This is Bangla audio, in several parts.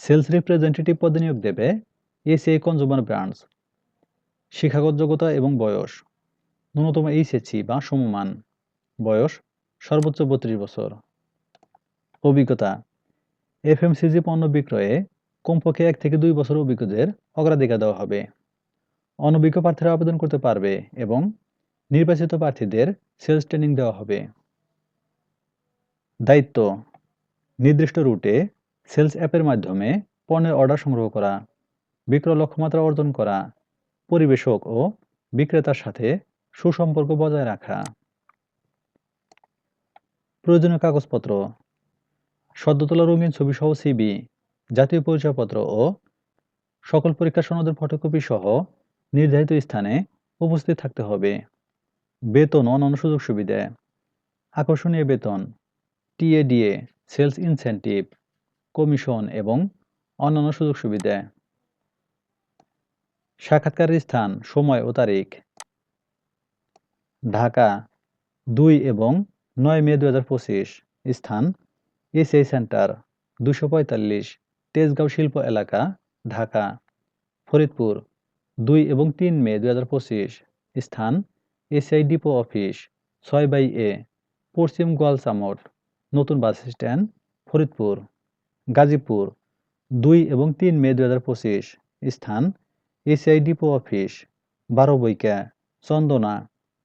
সেলস রিপ্রেজেন্টেটিভ পদে নিয়োগ দেবে এসিআই কনজুমার ব্র্যান্ডস শিক্ষাগত যোগ্যতা এবং বয়স, ন্যূনতম এইচএসসি বা সমমান, বয়স সর্বোচ্চ বত্রিশ বছর। অভিজ্ঞতা, এফএমসিজি পণ্য বিক্রয়ে কমপক্ষে এক থেকে দুই বছর অভিজ্ঞদের অগ্রাধিকার দেওয়া হবে। অনভিজ্ঞ প্রার্থীরা আবেদন করতে পারবে এবং নির্বাচিত প্রার্থীদের সেলস ট্রেনিং দেওয়া হবে। দায়িত্ব, নির্দিষ্ট রুটে সেলস অ্যাপের মাধ্যমে পণ্যের অর্ডার সংগ্রহ করা, বিক্রয় লক্ষ্যমাত্রা অর্জন করা, পরিবেশক ও বিক্রেতার সাথে সুসম্পর্ক বজায় রাখা। প্রয়োজনীয় কাগজপত্র সদ্য তোলা রঙিন ছবি সহ সিবি জাতীয় পরিচয়পত্র ও সকল পরীক্ষা সনদের ফটোকপি সহ নির্ধারিত স্থানে উপস্থিত থাকতে হবে। বেতন অন্যান্য সুযোগ সুবিধা। আকর্ষণীয় বেতন টিএডিএ সেলস ইনসেন্টিভ কমিশন এবং অন্যান্য সুযোগ সুবিধা সাক্ষাৎকারের স্থান, সময় ও তারিখ। ঢাকা, দুই এবং নয় মে দু হাজার পঁচিশ। স্থান, এসিআই সেন্টার দুশো পঁয়তাল্লিশ, তেজগাঁও শিল্প এলাকা, ঢাকা। ফরিদপুর, দুই এবং তিন মে দু হাজার পঁচিশ। স্থান, এসিআই ডিপো অফিস, ছয় বাই এ, পশ্চিম গোয়ালচামট নতুন বাস স্ট্যান্ড, ফরিদপুর। গাজীপুর, দুই এবং তিন মে দু হাজার পঁচিশ, স্থান এসিআই ডিপো অফিস, বারো বৈকা, Chandana,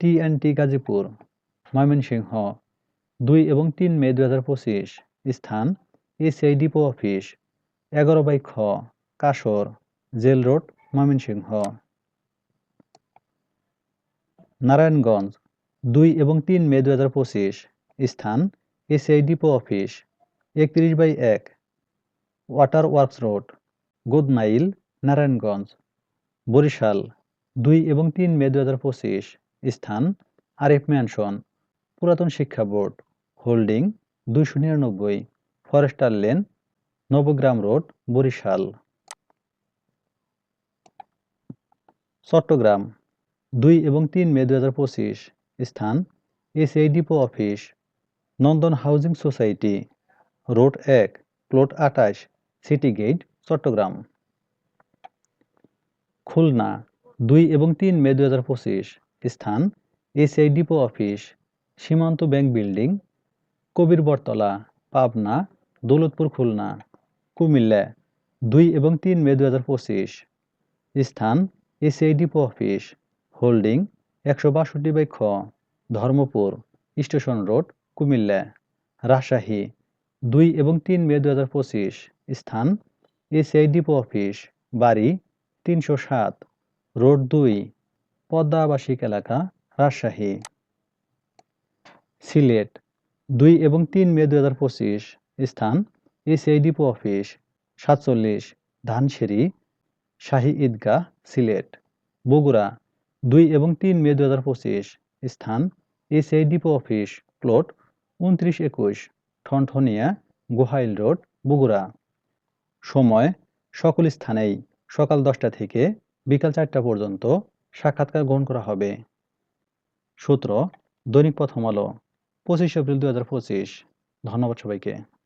T N T Gazipur, Mymensingh, দুই এবং তিন মে দু হাজার পঁচিশ, স্থান এসিআই ডিপো অফিস, এগারো বাই খ, কাসর, জেল রোড, ময়মনসিংহ। নারায়ণগঞ্জ, দুই এবং তিন মে দু হাজার পঁচিশ, স্থান এসিআই ডিপো অফিস, একত্রিশ বাই এক water works road Godnail Narayanganj Barishal দুই এবং তিন মে দু হাজার পঁচিশ, স্থান আরিফ ম্যানশন পুরাতন শিক্ষা বোর্ড হোল্ডিং দুইশো নিরানব্বই forester lane Nabagram road Barishal Chattogram দুই এবং তিন মে দু হাজার পঁচিশ, স্থান ACI depot office Nandan housing society road এক প্লট আটাশ সিটি গেট চট্টগ্রাম। খুলনা, দুই এবং তিন মে দু হাজার পঁচিশ। স্থান, ACI depot office, Simanta bank building Kabir Battala Pabna, Daulatpur, Khulna, Cumilla, দুই এবং তিন মে দু হাজার পঁচিশ। স্থান, এসিআই ডিপো অফিস, হোল্ডিং, একশো বাষট্টি বাই খ, ধর্মপুর, স্টেশন রোড, কুমিল্লা। রাজশাহী, দুই এবং তিন মে দু হাজার পঁচিশ। স্থান এসিআই ডিপো অফিস, বাড়ি তিনশো সাত, রোড দুই পদ্মা আবাসিক এলাকা, রাজশাহী। সিলেট, দুই এবং তিন মে দু হাজার পঁচিশ, স্থান এসিআই ডিপো অফিস, সাতচল্লিশ, ধানসিঁড়ি, শাহী ঈদগাহ, সিলেট। বগুড়া, দুই এবং তিন মে দু হাজার পঁচিশ, স্থান এসিআই ডিপো অফিস, প্লট উনত্রিশ একুশ, ঠনঠনিয়া, গোহাইল রোড, বগুড়া। সময় সকল স্থানেই সকাল দশটা থেকে বিকাল চারটা পর্যন্ত সাক্ষাৎকার গ্রহণ করা হবে। সূত্র দৈনিক প্রথম আলো, পঁচিশ এপ্রিল দুই হাজার পঁচিশ। ধন্যবাদ সবাইকে।